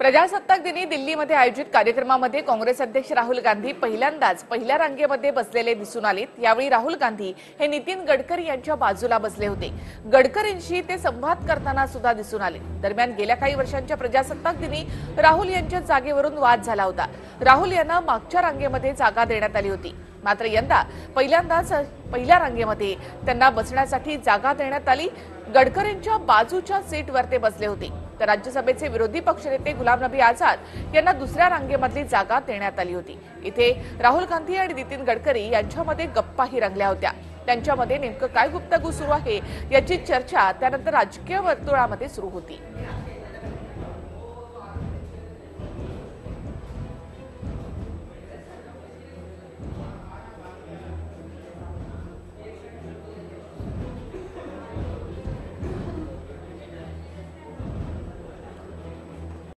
प्रजासत्ताक दिनी दिल्लीमध्ये आयोजित कार्यक्रमामध्ये काँग्रेस अध्यक्ष राहुल गांधी पहिल्यांदाच पहिल्या रांगेमध्ये बसलेले दिसून आलेत. यावेळी राहुल गांधी हे नितीन गडकरी यांच्या बाजूला बसले होते. गडकरींशी ते संवाद करताना सुद्धा दिसून आले. दरम्यान गेल्या काही वर्षांच्या प्रजासत्ताक दिनी राहुल यांच्या जागेवरून वाद झाला होता. राहुल यांना मागच्या रांगेमध्ये जागा देण्यात आली होती. मात्र यंदा पहिल्यांदाच पहिल्या रांगेमध्ये त्यांना बसण्यासाठी जागा देण्यात आली. गडकरींच्या बाजूच्या सीटवर ते बसले होते. तर राज्यसभेचे विरोधी पक्षनेते गुलाम नबी आझाद यांना दुसऱ्या रांगेमधली जागा देण्यात आली होती. इथे राहुल गांधी आणि नितीन गडकरी यांच्यामध्ये गप्पाही रंगल्या होत्या. त्यांच्यामध्ये नेमकं काय गुप्तगू सुरू आहे याची चर्चा त्यानंतर राजकीय वर्तुळामध्ये सुरू होती.